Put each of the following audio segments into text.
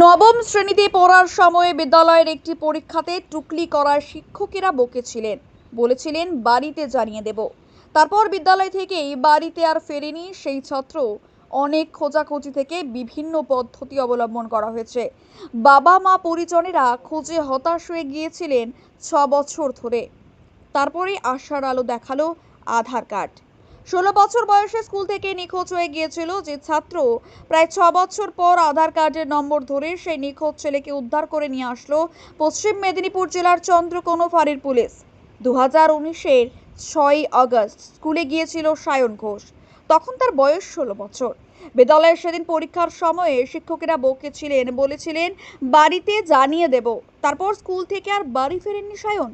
নবম শ্রেণীতে পড়ার সময়ে বিদ্যালয়ের একটি পরীক্ষাতে টুকলি করার শিক্ষকেরা বকেছিলেন বলেছিলেন, বাড়িতে জানিয়ে দেব। তারপর বিদ্যালয় থেকেই বাড়িতে আর ফেরেনি। সেই ছাত্র অনেক খোঁজাখুঁজি থেকে বিভিন্ন পদ্ধতি অবলম্বন করা হয়েছে। বাবা মা পরিজনেরা খোঁজে হতাশ হয়ে গিয়েছিলেন ছ বছর ধরে। তারপরে আশার আলো দেখাল আধার কার্ড। ষোলো বছর বয়সে স্কুল থেকে নিখোঁজ হয়ে গিয়েছিল যে ছাত্র। প্রায় ছ বছর পর আধার কার্ডের নম্বর ধরে সেই নিখোঁজ ছেলেকে উদ্ধার করে নিয়ে আসলো পশ্চিম মেদিনীপুর জেলার চন্দ্রকোনো ফাঁড়ির পুলিশ। দু হাজার উনিশের ছয়ই আগস্ট স্কুলে গিয়েছিল সায়ন ঘোষ। তখন তার বয়স ষোলো বছর। বিদ্যালয়ে সেদিন পরীক্ষার সময়ে শিক্ষকেরা বকেছিলেন বলেছিলেন, বাড়িতে জানিয়ে দেব। তারপর স্কুল থেকে আর বাড়ি ফেরেননি সায়ন।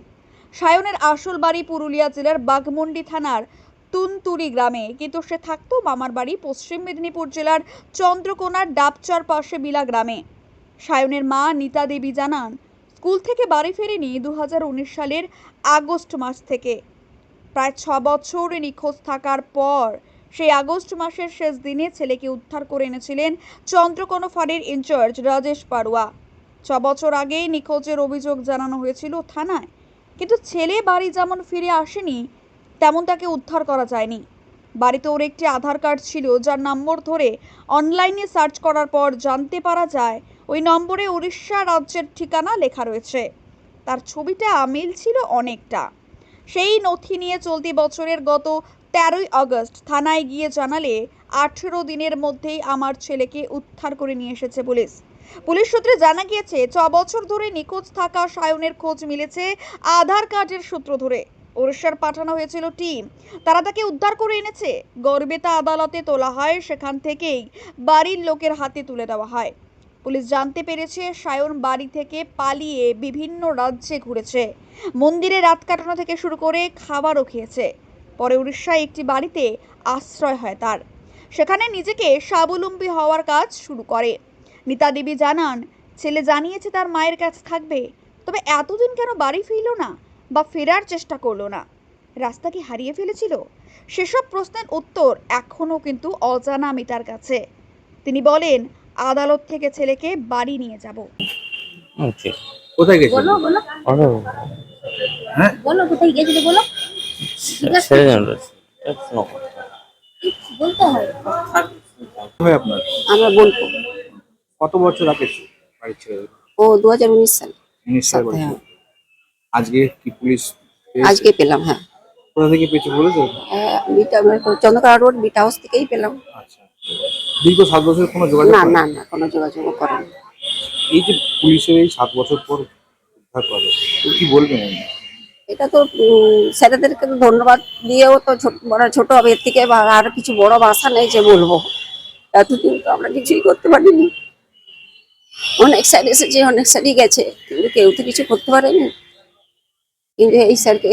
সায়নের আসল বাড়ি পুরুলিয়া জেলার বাঘমুন্ডি থানার তুনতুরি গ্রামে। কিন্তু সে থাকতো মামার বাড়ি পশ্চিম মেদিনীপুর জেলার চন্দ্রকোনার ডাবচার পাশে বিলা গ্রামে। সায়নের মা নিতা দেবী জানান, স্কুল থেকে বাড়ি ফেরেনি দু হাজার উনিশ সালের আগস্ট মাস থেকে। প্রায় ছ বছর নিখোঁজ থাকার পর সেই আগস্ট মাসের শেষ দিনে ছেলেকে উদ্ধার করে এনেছিলেন চন্দ্রকোনা ফাঁড়ির ইনচার্জ রাজেশ পাড়ুয়া। ছ বছর আগেই নিখোঁজের অভিযোগ জানানো হয়েছিল থানায়। কিন্তু ছেলে বাড়ি যেমন ফিরে আসেনি তেমন তাকে উদ্ধার করা যায়নি। বাড়িতে ওর একটি আধার কার্ড ছিল, যার নম্বর ধরে অনলাইনে সার্চ করার পর জানতে পারা যায়, ওই নম্বরে উড়িষ্যা রাজ্যের ঠিকানা লেখা রয়েছে। তার ছবিটা মিল ছিল অনেকটা। সেই নথি নিয়ে চলতি বছরের গত তেরোই আগস্ট থানায় গিয়ে জানালে, আঠেরো দিনের মধ্যেই আমার ছেলেকে উদ্ধার করে নিয়ে এসেছে পুলিশ। পুলিশ সূত্রে জানা গিয়েছে, ছ বছর ধরে নিখোঁজ থাকা সায়নের খোঁজ মিলেছে আধার কার্ডের সূত্র ধরে। ওড়িশার পাঠানো হয়েছিল টিম। তারা তাকে উদ্ধার করে এনেছে। গর্বেতা আদালতে তোলা হয়, সেখান থেকেই বাড়ির লোকের হাতে তুলে দেওয়া হয়। পুলিশ জানতে পেরেছে, সায়ন বাড়ি থেকে পালিয়ে বিভিন্ন রাজ্যে ঘুরেছে। মন্দিরে রাত কাটানো থেকে শুরু করে খাবারও খেয়েছে। পরে উড়িষ্যায় একটি বাড়িতে আশ্রয় হয় তার। সেখানে নিজেকে স্বাবলম্বী হওয়ার কাজ শুরু করে। নিতা দেবী জানান, ছেলে জানিয়েছে তার মায়ের কাছে থাকবে। তবে এতদিন কেন বাড়ি ফিরল না? বা ফেরার চেষ্টা করল না। রাস্তা কি হারিয়ে ফেলেছিল? সেসব প্রশ্নের উত্তর এখনও কিন্তু অজানা মিতার কাছে। তিনি বলেন আদালত থেকে ছেলেকে বাড়ি নিয়ে যাব। ওকে কোথায় গেছিল বলো বলো। হ্যাঁ? বলো কোথায় গেছিলে বলো? ছেড়ে যান শোনো বলতে হয়? আপনার? আমরা বলব কত বছর আগে বাড়ি ছেড়ে ও দু হাজার উনিশ সাল। উনিশ সাল। আজকে কি পুলিশ পেয়েছে? আজকে পেলাম হ্যাঁ। কোথা থেকে পেয়েছে বলেছে আহ, বিটা চন্দ্রকড়া রোড বিটা হাউস থেকেই পেলাম। আচ্ছা। দীর্ঘ সাত বছর কোনো যোগাযোগ না করেনি? না না কোনো যোগাযোগ করেন। এই যে পুলিশের এই সাত বছর পর উদ্ধার করে কি বলবেন? এটা তো উম, স্যারেদেরকে তো ধন্যবাদ দিয়েও তো ছোট বড় ছোট হবে এর থেকে বা- আর কিছু বড় ভাষা নেই যে বলব। এতদিন তো আমরা কিছুই করতে পারিনি। অনেক স্যার এসেছে অনেক স্যারই গেছে কিন্তু কেউ তো কিছু করতে পারেনি। কিন্তু এই স্যারকে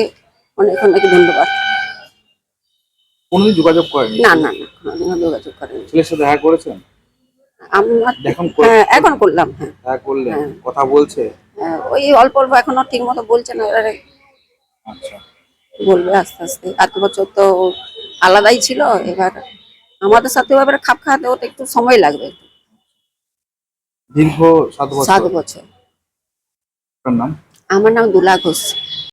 অনেক অনেক ধন্যবাদ। কোনোদিন যোগাযোগ করেনি না না না যোগাযোগ করেনি ছেলের সাথে দেখা করেছেন? আমার এখন হ্যাঁ এখন করলাম হ্যাঁ। দেখা করলেন। হ্যাঁ। কথা বলছে? হ্যাঁ, ওই অল্প অল্প এখনও ঠিক মতো বলছে না এবারে আচ্ছা। বলবে আস্তে আস্তে। এত বছর তো আলাদাই ছিল এবার আমাদের সাথে এবার খাপ খাওয়াতে একটু সময় লাগবে। দীর্ঘ সাত বছর? সাত বছর। নাম? আমার নাম দুলা ঘোষ।